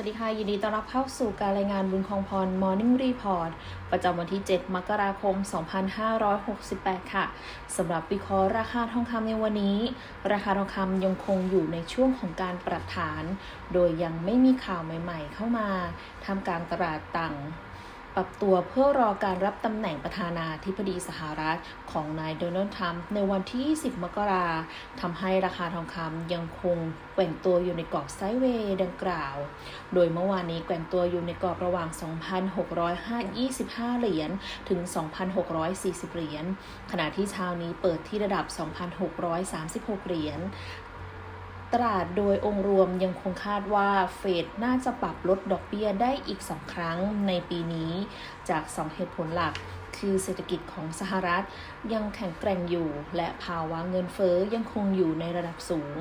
วัสดีค่ะ ยินดีต้อนรับเข้าสู่การรายงานบุญคองพร Morning Report ประจำวันที่ 7 มกราคม 2568 ค่ะสำหรับวิเคราะห์ราคาทองคำในวันนี้ ราคาทองคำยังคงอยู่ในช่วงของการปรับฐาน โดยยังไม่มีข่าวใหม่ ๆ เข้ามาทำกลางตลาดต่าง ปรับตัวเพื่อรอการรับตำแหน่งประธานาธิบดีสหรัฐของนายโดนัลด์ทรัมป์ในวันที่ 20 มกราทำให้ราคาทองคำยังคงแกว่งตัวอยู่ในกรอบไซด์เวย์ดังกล่าว โดยเมื่อวานนี้แกว่งตัวอยู่ในกรอบระหว่าง 2,625 เหรียญถึง 2,640 เหรียญ ขณะที่เช้านี้เปิดที่ระดับ 2,636 เหรียญ ตลาดโดยองค์รวมยังคงคาดว่าเฟดน่าจะปรับลดดอกเบี้ยได้อีก 2 ครั้งในปีนี้ จาก 2 เหตุผลหลัก คือเศรษฐกิจของสหรัฐยังแข็งแกร่งอยู่ และภาวะเงินเฟ้อยังคงอยู่ในระดับสูง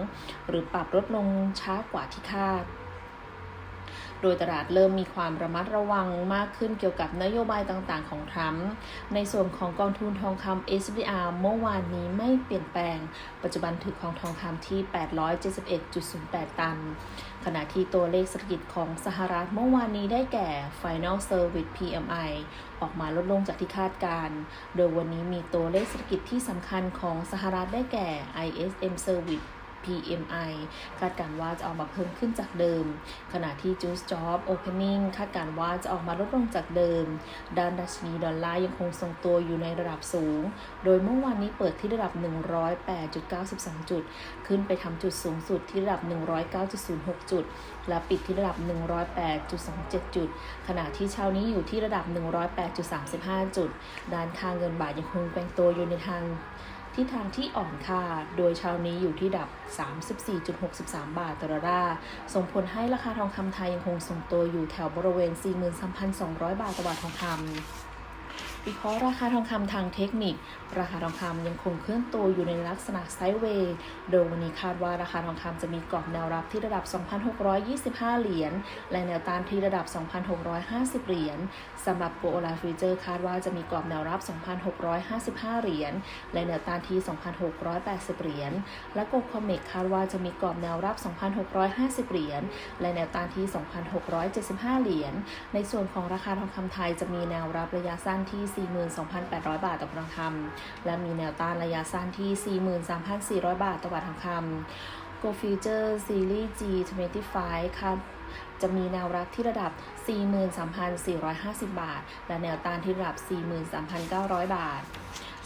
หรือปรับลดลงช้ากว่าที่คาด โดยตลาดเริ่มมีความระมัดระวังมากขึ้นเกี่ยวกับนโยบายต่างๆ ของทรัมป์ในส่วนของกองทุนทองคำ SBR เมื่อวานนี้ไม่เปลี่ยนแปลง ปัจจุบันถือของทองคำที่ 871.08 ตัน ขณะที่ตัวเลขเศรษฐกิจของสหรัฐเมื่อวานนี้ได้แก่ Final Service PMI ออกมาลดลงจากที่คาดการโดยวันนี้มีตัวเลขเศรษฐกิจที่สำคัญของสหรัฐได้แก่ ISM Service PMI คาดการว่าจะออกมาเพิ่มขึ้นจากเดิม ขณะที่ Juice Job Opening คาดการว่าจะออกมาลดลงจากเดิม ด้านดัชนีดอลลาร์ยังคงทรงตัวอยู่ในระดับสูง โดยเมื่อวานนี้เปิดที่ระดับ 108.92 จุด ขึ้นไปทำจุดสูงสุดที่ระดับ 109.06 จุด และปิดที่ระดับ 108.27 จุด ขณะที่เช้านี้อยู่ที่ระดับ 108.35 จุด ด้านค่าเงินบาทยังคงแกว่งตัวอยู่ในทาง ทิศทางที่อ่อนค่า โดยเช้านี้อยู่ที่ดับ 34.63 บาทต่อดอลลาร์ ส่งผลให้ราคาทองคำไทยยังคงทรงตัวอยู่แถวบริเวณ 43,200 บาทต่อบาททองคำ วิเคราะห์ราคาทองคำทางเทคนิค ราคาทองคำยังคงเคลื่อนตัวอยู่ในลักษณะไซด์เวย์ โดยวันนี้คาดว่าราคาทองคำจะมีกรอบแนวรับที่ระดับ 2,625 เหรียญ และแนวต้านที่ระดับ 2,650 เหรียญสำหรับโกลาฟิวเจอร์คาดว่าจะมีกรอบแนวรับ 2,655 เหรียญ และแนวต้านที่ 2,680 เหรียญ และโกลคอมเมกคาดว่าจะมีกรอบแนวรับ 2,650 เหรียญ และแนวต้านที่ 2,675 เหรียญ ในส่วนของราคาทองคำไทยจะมีแนวรับระยะสั้นที่42,800 บาทต่อทองคำและมีแนวต้านระยะสั้นที่ 43,400 บาทต่อบาททองคำ Go Future Series G25 ค่ะจะมีแนวรับที่ระดับ 43,450 บาท และแนวต้านที่ระดับ 43,900 บาท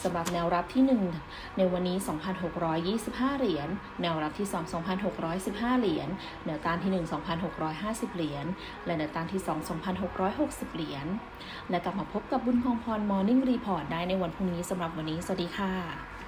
สำหรับแนวรับที่ 1 ในวันนี้ 2,625 เหรียญ แนวรับที่ 2 2,615 เหรียญ แนวต้านที่ 1 2,650 เหรียญ และแนวต้านที่ 2 2,660 เหรียญ และกลับมาพบกับบุญคงพรมอร์นิ่งรีพอร์ตได้ในวันพรุ่งนี้สำหรับวันนี้ สวัสดีค่ะ